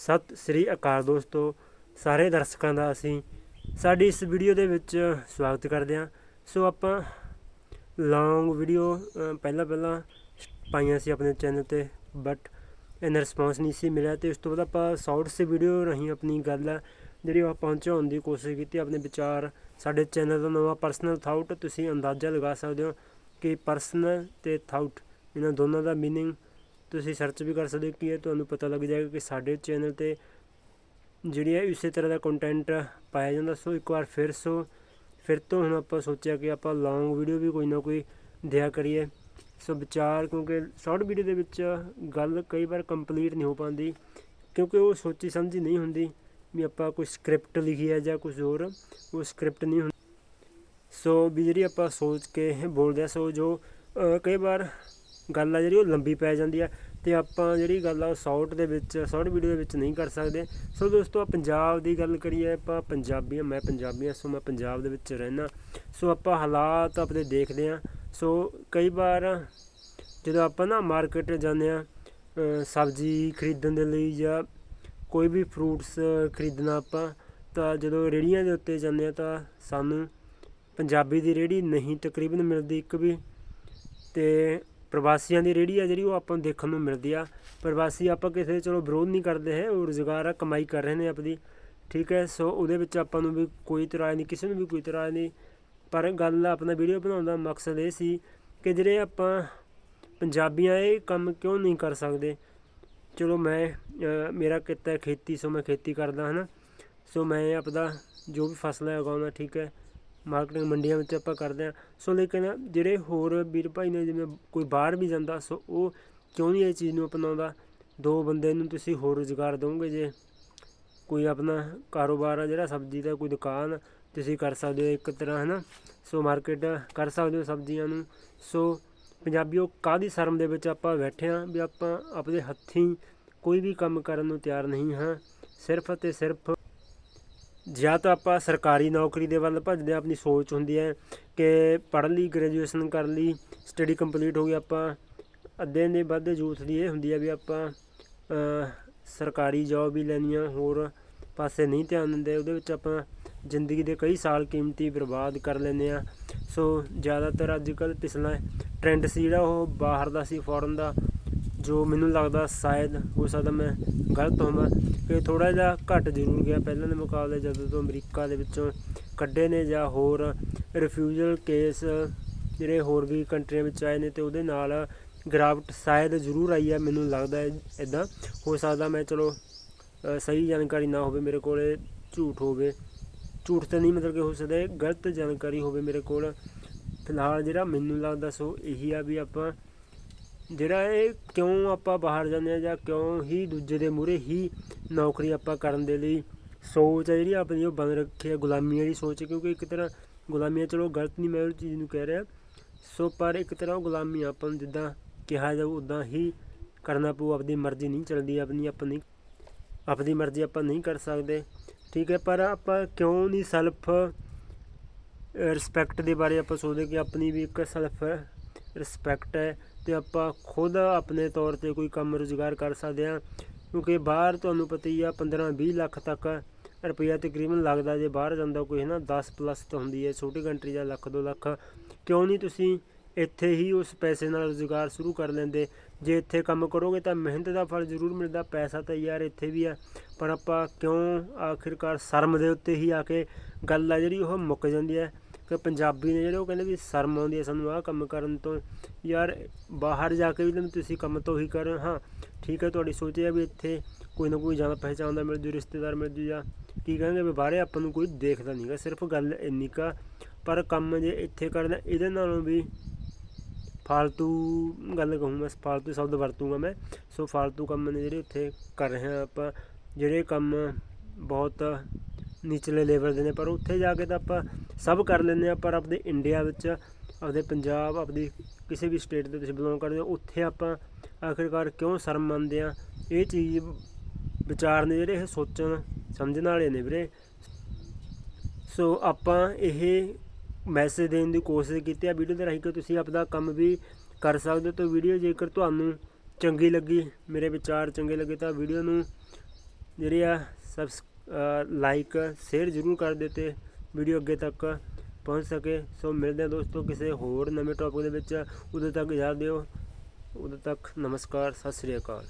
ਸਤਿ ਸ੍ਰੀ ਅਕਾਲ ਦੋਸਤੋ, ਸਾਰੇ ਦਰਸ਼ਕਾਂ ਦਾ ਅਸੀਂ ਸਾਡੀ ਇਸ ਵੀਡੀਓ ਦੇ ਵਿੱਚ ਸਵਾਗਤ ਕਰਦੇ ਹਾਂ। ਸੋ ਆਪਾਂ ਲੌਂਗ ਵੀਡੀਓ ਪਹਿਲਾਂ ਪਹਿਲਾਂ ਪਾਈਆਂ ਸੀ ਆਪਣੇ ਚੈਨਲ ਤੇ ਬਟ ਇਹਨਾਂ ਰਿਸਪੌਂਸ ਨਹੀਂ ਸੀ ਮਿਲਿਆ ਤੇ ਉਸ ਤੋਂ ਬਾਅਦ ਆਪਾਂ ਸ਼ਾਰਟਸ ਵੀਡੀਓ ਰਾਹੀਂ ਆਪਣੀ ਗੱਲ ਜਿਹੜੀ ਉਹ ਪਹੁੰਚਾਉਣ ਦੀ ਕੋਸ਼ਿਸ਼ ਕੀਤੀ, ਆਪਣੇ ਵਿਚਾਰ, ਸਾਡੇ ਚੈਨਲ ਦਾ ਨਵਾਂ ਪਰਸਨਲ ਥਾਊਟ ਤੁਸੀਂ ਅੰਦਾਜ਼ਾ ਲਗਾ ਸਕਦੇ ਹੋ ਕਿ ਪਰਸਨਲ ਤੇ ਥਾਊਟ ਇਹਨਾਂ ਦੋਨਾਂ ਦਾ ਮੀਨਿੰਗ ਤੁਸੀਂ ਸਰਚ ਵੀ ਕਰ ਸਕਦੇ ਹੋ ਕਿ ਤੁਹਾਨੂੰ ਪਤਾ ਲੱਗ ਜਾਏਗਾ ਕਿ ਸਾਡੇ ਚੈਨਲ ਤੇ ਜਿਹੜੀ ਹੈ ਇਸੇ ਤਰ੍ਹਾਂ ਦਾ ਕੰਟੈਂਟ ਪਾਇਆ ਜਾਂਦਾ। ਸੋ ਇੱਕ ਵਾਰ ਫਿਰ ਸੋ, ਫਿਰ ਤੋਂ ਹੁਣ ਆਪਾਂ ਸੋਚਿਆ ਕਿ ਆਪਾਂ ਲੌਂਗ ਵੀਡੀਓ ਵੀ ਕੋਈ ਨਾ ਕੋਈ ਦਿਆ ਕਰੀਏ। ਸੋ ਵਿਚਾਰ, ਕਿਉਂਕਿ ਸ਼ਾਰਟ ਵੀਡੀਓ ਦੇ ਵਿੱਚ ਗੱਲ ਕਈ ਵਾਰ ਕੰਪਲੀਟ ਨਹੀਂ ਹੋ ਪਾਉਂਦੀ, ਕਿਉਂਕਿ ਉਹ ਸੋਚੀ ਸਮਝੀ ਨਹੀਂ ਹੁੰਦੀ ਵੀ ਆਪਾਂ ਕੋਈ ਸਕ੍ਰਿਪਟ ਲਿਖੀ ਹੈ ਜਾਂ ਕੁਝ ਹੋਰ, ਉਹ ਸਕ੍ਰਿਪਟ ਨਹੀਂ ਹੁੰਦੀ। ਸੋ ਵੀ ਜਿਹੜੀ ਆਪਾਂ ਸੋਚ ਕੇ ਬੋਲਦੇ ਆ, ਸੋ ਜੋ ਕਈ ਵਾਰ ਗੱਲ ਆ ਜਿਹੜੀ ਉਹ ਲੰਬੀ ਪੈ ਜਾਂਦੀ ਆ। ਤੇ ਆਪਾਂ ਜਿਹੜੀ ਗੱਲ ਆ ਉਹ ਸ਼ਾਰਟ ਦੇ ਵਿੱਚ ਸ਼ਾਰਟ ਵੀਡੀਓ ਦੇ ਵਿੱਚ ਨਹੀਂ ਕਰ ਸਕਦੇ। ਸੋ ਦੋਸਤੋ ਆ ਪੰਜਾਬ ਦੀ ਗੱਲ ਕਰੀਏ, ਆਪਾਂ ਪੰਜਾਬੀ ਆ ਮੈਂ ਪੰਜਾਬੀ ਆ, ਸੋ ਮੈਂ ਪੰਜਾਬ ਦੇ ਵਿੱਚ ਰਹਿਣਾ ਸੋ ਆਪਾਂ ਹਾਲਾਤ ਆਪਣੇ ਦੇਖਦੇ ਆ। ਸੋ ਕਈ ਵਾਰ ਜਦੋਂ ਆਪਾਂ ਨਾ ਮਾਰਕੀਟ ਜਾਂਦੇ ਆ ਸਬਜ਼ੀ ਖਰੀਦਣ ਦੇ ਲਈ ਜਾਂ ਕੋਈ ਵੀ ਫਰੂਟਸ ਖਰੀਦਣਾ ਆਪਾਂ, ਤਾਂ ਜਦੋਂ ਰੇੜੀਆਂ ਦੇ ਉੱਤੇ ਜਾਂਦੇ ਆ ਤਾਂ ਸਾਨੂੰ ਪੰਜਾਬੀ ਦੀ ਰੇੜੀ ਨਹੀਂ ਤਕਰੀਬਨ ਮਿਲਦੀ ਇੱਕ ਵੀ। ਤੇ ਪ੍ਰਵਾਸੀਆਂ ਦੀ ਰੇੜੀ ਆ ਜਿਹੜੀ ਉਹ ਆਪਾਂ ਨੂੰ ਦੇਖਣ ਨੂੰ ਮਿਲਦੀ ਆ। ਪ੍ਰਵਾਸੀ ਆਪਾਂ ਕਿਸੇ ਦੇ ਚਲੋ ਵਿਰੋਧ ਨਹੀਂ ਕਰਦੇ ਹੈ ਉਹ ਰੁਜ਼ਗਾਰ ਆ, ਕਮਾਈ ਕਰ ਰਹੇ ਨੇ ਆਪਣੀ ਠੀਕ ਹੈ, ਸੋ ਉਹਦੇ ਵਿੱਚ ਆਪਾਂ ਨੂੰ ਵੀ ਕੋਈ ਇਤਰਾਜ਼ ਨਹੀਂ, ਕਿਸੇ ਨੂੰ ਵੀ ਕੋਈ ਇਤਰਾਜ਼ ਨਹੀਂ। ਪਰ ਗੱਲ ਆਪਣਾ ਵੀਡੀਓ ਬਣਾਉਣ ਦਾ ਮਕਸਦ ਇਹ ਸੀ ਕਿ ਜਿਹੜੇ ਆਪਾਂ ਪੰਜਾਬੀਆਂ ਇਹ ਕੰਮ ਕਿਉਂ ਨਹੀਂ ਕਰ ਸਕਦੇ? ਚਲੋ ਮੈਂ ਮੇਰਾ ਕਿੱਤਾ ਖੇਤੀ, ਸੋ ਮੈਂ ਖੇਤੀ ਕਰਦਾ ਹਨਾ। ਸੋ ਮੈਂ ਆਪਦਾ ਜੋ ਵੀ ਫਸਲ ਹੈ ਉਗਾਉਂਦਾ, ਠੀਕ ਹੈ। ਮਾਰਕੀਟਿੰਗ ਮੰਡੀਆਂ ਵਿੱਚ ਆਪਾਂ ਕਰਦੇ ਹਾਂ। ਸੋ ਲੇਕਿਨ ਜਿਹੜੇ ਹੋਰ ਵੀਰ ਭਾਈ ਨੇ, ਜਿਵੇਂ ਕੋਈ ਬਾਹਰ ਵੀ ਜਾਂਦਾ, ਸੋ ਉਹ ਕਿਉਂ ਨਹੀਂ ਇਹ ਚੀਜ਼ ਨੂੰ ਅਪਣਾਉਂਦਾ? ਦੋ ਬੰਦੇ ਨੂੰ ਤੁਸੀਂ ਹੋਰ ਰੁਜ਼ਗਾਰ ਦਿਓਗੇ ਜੇ ਕੋਈ ਆਪਣਾ ਕਾਰੋਬਾਰ ਆ, ਜਿਹੜਾ ਸਬਜ਼ੀ ਦਾ ਕੋਈ ਦੁਕਾਨ ਤੁਸੀਂ ਕਰ ਸਕਦੇ ਹੋ ਇੱਕ ਤਰ੍ਹਾਂ ਹੈ ਨਾ ਸੋ ਮਾਰਕੀਟ ਕਰ ਸਕਦੇ ਹੋ ਸਬਜ਼ੀਆਂ ਨੂੰ। ਸੋ ਪੰਜਾਬੀਓ, ਕਾਹਦੀ ਸ਼ਰਮ ਦੇ ਵਿੱਚ ਆਪਾਂ ਬੈਠੇ ਹਾਂ ਵੀ ਆਪਾਂ ਆਪਣੇ ਹੱਥੀਂ ਕੋਈ ਵੀ ਕੰਮ ਕਰਨ ਨੂੰ ਤਿਆਰ ਨਹੀਂ ਹਾਂ। ਸਿਰਫ ਅਤੇ ਸਿਰਫ ਜਾਂ ਤਾਂ ਆਪਾਂ ਸਰਕਾਰੀ ਨੌਕਰੀ ਦੇ ਵੱਲ ਭੱਜਦੇ ਹਾਂ, ਆਪਣੀ ਸੋਚ ਹੁੰਦੀ ਹੈ ਕਿ ਪੜ੍ਹ ਲਈ ਗ੍ਰੈਜੂਏਸ਼ਨ ਕਰ ਲਈ ਸਟੱਡੀ ਕੰਪਲੀਟ ਹੋ ਗਈ, ਆਪਾਂ ਅੱਧੇ ਦੇ ਵੱਧ ਯੂਥ ਦੀ ਇਹ ਹੁੰਦੀ ਹੈ ਵੀ ਆਪਾਂ ਸਰਕਾਰੀ ਜੌਬ ਹੀ ਲੈਣੀ ਆ ਹੋਰ ਪਾਸੇ ਨਹੀਂ ਧਿਆਨ ਦਿੰਦੇ, ਉਹਦੇ ਵਿੱਚ ਆਪਾਂ ਜ਼ਿੰਦਗੀ ਦੇ ਕਈ ਸਾਲ ਕੀਮਤੀ ਬਰਬਾਦ ਕਰ ਲੈਂਦੇ ਆ ਸੋ ਜ਼ਿਆਦਾਤਰ ਅੱਜ ਕੱਲ੍ਹ ਪਿਛਲਾ ਟ੍ਰੈਂਡ ਸੀ ਜਿਹੜਾ ਉਹ ਬਾਹਰ ਦਾ ਸੀ ਫੋਰਨ ਦਾ ਜੋ ਮੈਨੂੰ ਲੱਗਦਾ ਸ਼ਾਇਦ ਹੋ ਸਕਦਾ ਮੈਂ ਗਲਤ ਹੋਵਾਂ ਕਿ ਥੋੜਾ ਜਿਹਾ ਘਟ ਜ਼ਰੂਰ ਗਿਆ। ਪਹਿਲਾਂ ਦੇ ਮੁਕਾਬਲੇ ਜਦੋਂ ਤੋਂ ਅਮਰੀਕਾ ਦੇ ਵਿੱਚੋਂ ਕੱਢੇ ਨੇ ਜਾਂ ਹੋਰ ਰਿਫਿਊਜਲ ਕੇਸ ਜਿਹੜੇ ਹੋਰ ਵੀ ਕੰਟਰੀਆਂ ਵਿੱਚ ਆਏ ਨੇ ਤੇ ਉਹਦੇ ਨਾਲ ਗਿਰਾਵਟ ਸ਼ਾਇਦ ਜ਼ਰੂਰ ਆਈ ਹੈ ਮੈਨੂੰ ਲੱਗਦਾ ਇਦਾਂ ਹੋ ਸਕਦਾ ਮੈਂ ਚਲੋ ਸਹੀ ਜਾਣਕਾਰੀ ਨਾ ਹੋਵੇ ਮੇਰੇ ਕੋਲੇ, ਝੂਠ ਹੋਵੇ। ਝੂਠ ਤਾਂ ਨਹੀਂ ਮਤਲਬ ਕਿ ਹੋ ਸਕਦਾ ਗਲਤ ਜਾਣਕਾਰੀ ਹੋਵੇ ਮੇਰੇ ਕੋਲ। ਫਿਲਹਾਲ ਜਿਹੜਾ ਮੈਨੂੰ ਲੱਗਦਾ ਸੋ ਇਹੀ ਆ ਵੀ ਆਪਾਂ ਜਿਹੜਾ ਇਹ ਕਿਉਂ ਆਪਾਂ ਬਾਹਰ ਜਾਂਦੇ ਆ ਜਾਂ ਕਿਉਂ ਹੀ ਦੂਜੇ ਦੇ ਮੂਹਰੇ ਹੀ ਨੌਕਰੀ ਆਪਾਂ ਕਰਨ ਦੇ ਲਈ ਸੋਚ ਹੈ ਜਿਹੜੀ ਆਪਣੀ, ਉਹ ਬਣ ਰੱਖੀ ਹੈ ਗੁਲਾਮੀ ਵਾਲੀ ਸੋਚ ਕਿਉਂਕਿ ਇੱਕ ਤਰ੍ਹਾਂ ਗੁਲਾਮੀ ਚਲੋ ਗਲਤ ਨਹੀਂ ਮੈਂ ਉਹ ਚੀਜ਼ ਨੂੰ ਕਹਿ ਰਿਹਾ। ਸੋ ਪਰ ਇੱਕ ਤਰ੍ਹਾਂ ਉਹ ਗੁਲਾਮੀ ਆਪਾਂ ਨੂੰ ਜਿੱਦਾਂ ਕਿਹਾ ਜਾਊ, ਉਦਾਂ ਹੀ ਕਰਨਾ ਪਊ ਆਪਣੀ ਮਰਜ਼ੀ ਨਹੀਂ ਚੱਲਦੀ, ਆਪਣੀ ਆਪਣੀ ਆਪਣੀ ਮਰਜ਼ੀ ਆਪਾਂ ਨਹੀਂ ਕਰ ਸਕਦੇ। ਠੀਕ ਹੈ, ਪਰ ਆਪਾਂ ਕਿਉਂ ਨਹੀਂ ਸੈਲਫ ਰਿਸਪੈਕਟ ਦੇ ਬਾਰੇ ਆਪਾਂ ਸੋਚਦੇ ਕਿ ਆਪਣੀ ਵੀ ਇੱਕ ਸੈਲਫ ਰਿਸਪੈਕਟ ਹੈ ਤੇ ਆਪਾਂ ਖੁਦ ਆਪਣੇ ਤੌਰ ਤੇ ਕੋਈ ਕੰਮ ਰੁਜ਼ਗਾਰ ਕਰ ਸਕਦੇ ਹਾਂ, ਕਿਉਂਕਿ ਬਾਹਰ ਤੁਹਾਨੂੰ ਪਤਾ ਹੀ ਆ 15 20 ਲੱਖ ਤੱਕ ਰੁਪਈਆ ਤਕਰੀਬਨ ਲੱਗਦਾ ਜੇ ਬਾਹਰ ਜਾਂਦਾ ਕੋਈ ਹੈ ਨਾ 10 ਪਲੱਸ ਤਾਂ ਹੁੰਦੀ ਹੈ, ਛੋਟੀ ਕੰਟਰੀ ਦਾ ਲੱਖ 2 ਲੱਖ। ਕਿਉਂ ਨਹੀਂ ਤੁਸੀਂ ਇੱਥੇ ਹੀ ਉਸ ਪੈਸੇ ਨਾਲ ਰੁਜ਼ਗਾਰ ਸ਼ੁਰੂ ਕਰ ਲੈਂਦੇ? ਜੇ ਇੱਥੇ ਕੰਮ ਕਰੋਗੇ ਤਾਂ ਮਿਹਨਤ ਦਾ ਫਲ ਜ਼ਰੂਰ ਮਿਲਦਾ, ਪੈਸਾ ਤਾਂ ਯਾਰ ਇੱਥੇ ਵੀ ਆ। ਪਰ ਆਪਾਂ ਕਿਉਂ ਆਖਿਰਕਾਰ ਸ਼ਰਮ ਦੇ ਉੱਤੇ ਹੀ ਆ ਕੇ ਗੱਲ ਆ ਜਿਹੜੀ ਉਹ ਮੁੱਕ ਜਾਂਦੀ ਹੈ? ਕਿ ਪੰਜਾਬੀ ਨੇ ਜਿਹੜੇ ਉਹ ਕਹਿੰਦੇ ਵੀ ਸ਼ਰਮ ਆਉਂਦੀ ਹੈ ਸਾਨੂੰ ਆਹ ਕੰਮ ਕਰਨ ਤੋਂ। ਯਾਰ ਬਾਹਰ ਜਾ ਕੇ ਵੀ ਤਾਂ ਤੁਸੀਂ ਕੰਮ ਤੋਂ ਹੀ ਕਰ ਹਾਂ। ਠੀਕ ਹੈ, ਤੁਹਾਡੀ ਸੋਚ ਇਹ ਹੈ ਵੀ ਇੱਥੇ ਕੋਈ ਨਾ ਕੋਈ ਜਾਣ ਪਹਿਚਾਣ ਦਾ ਮਿਲ ਜੂ, ਰਿਸ਼ਤੇਦਾਰ ਮਿਲ ਜੂ ਜਾਂ ਕੀ ਕਹਿੰਦੇ ਵੀ ਬਾਹਰੇ ਆਪਾਂ ਨੂੰ ਕੋਈ ਦੇਖਦਾ ਨਹੀਂਗਾ ਸਿਰਫ ਗੱਲ ਇੰਨੀ ਕਾ ਪਰ ਕੰਮ ਜੇ ਇੱਥੇ ਕਰਨਾ, ਇਹਦੇ ਨਾਲੋਂ ਵੀ ਫਾਲਤੂ ਗੱਲ ਕਹੂੰਗਾ ਮੈਂ, ਫਾਲਤੂ ਸ਼ਬਦ ਵਰਤੂੰਗਾ ਮੈਂ। ਸੋ ਫਾਲਤੂ ਕੰਮ ਨੇ ਜਿਹੜੇ ਉੱਥੇ ਕਰ ਰਹੇ ਹਾਂ ਆਪਾਂ, ਜਿਹੜੇ ਕੰਮ ਬਹੁਤ ਨਿਚਲੇ ਲੈਵਲ ਦੇ ਨੇ, ਪਰ ਉੱਥੇ ਜਾ ਕੇ ਤਾਂ ਆਪਾਂ ਸਭ ਕਰ ਲੈਂਦੇ ਆ ਪਰ ਆਪਣੇ ਇੰਡੀਆ ਵਿੱਚ, ਆਪਦੇ ਪੰਜਾਬ, ਆਪਦੀ ਕਿਸੇ ਵੀ ਸਟੇਟ ਦੇ ਤੁਸੀਂ ਬਿਲੋਂਗ ਕਰਦੇ ਹੋ, ਉੱਥੇ ਆਪਾਂ ਆਖਿਰਕਾਰ ਕਿਉਂ ਸ਼ਰਮ ਮੰਨਦੇ ਆ ਇਹ ਚੀਜ਼ ਵਿਚਾਰ ਨੇ ਜਿਹੜੇ ਇਹ ਸੋਚਣ, ਸਮਝਣ ਵਾਲੇ ਨੇ ਵੀਰੇ। ਸੋ ਆਪਾਂ ਇਹ ਮੈਸੇਜ ਦੇਣ ਦੀ ਕੋਸ਼ਿਸ਼ ਕੀਤੀ ਆ ਵੀਡੀਓ ਦੇ ਰਾਹੀਂ ਕਿ ਤੁਸੀਂ ਆਪਣਾ ਕੰਮ ਵੀ ਕਰ ਸਕਦੇ ਹੋ। ਤਾਂ ਵੀਡੀਓ ਜੇਕਰ ਤੁਹਾਨੂੰ ਚੰਗੀ ਲੱਗੀ, ਮੇਰੇ ਵਿਚਾਰ ਚੰਗੇ ਲੱਗੇ, ਤਾਂ ਵੀਡੀਓ ਨੂੰ ਜਿਹੜੀ ਆ ਸਬਸ ਲਾਈਕ ਸ਼ੇਅਰ ਜ਼ਰੂਰ ਕਰ ਦਿਓ ਤੇ ਵੀਡੀਓ ਅੱਗੇ ਤੱਕ ਪਹੁੰਚ ਸਕੇ। ਸੋ ਮਿਲਦੇ ਹਾਂ ਦੋਸਤੋ ਕਿਸੇ ਹੋਰ ਨਵੇਂ ਟੌਪਿਕ ਦੇ ਵਿੱਚ। ਉਦੋਂ ਤੱਕ ਯਾਦ ਦਿਓ। ਉਦੋਂ ਤੱਕ ਨਮਸਕਾਰ, ਸਤਿ ਸ੍ਰੀ ਅਕਾਲ।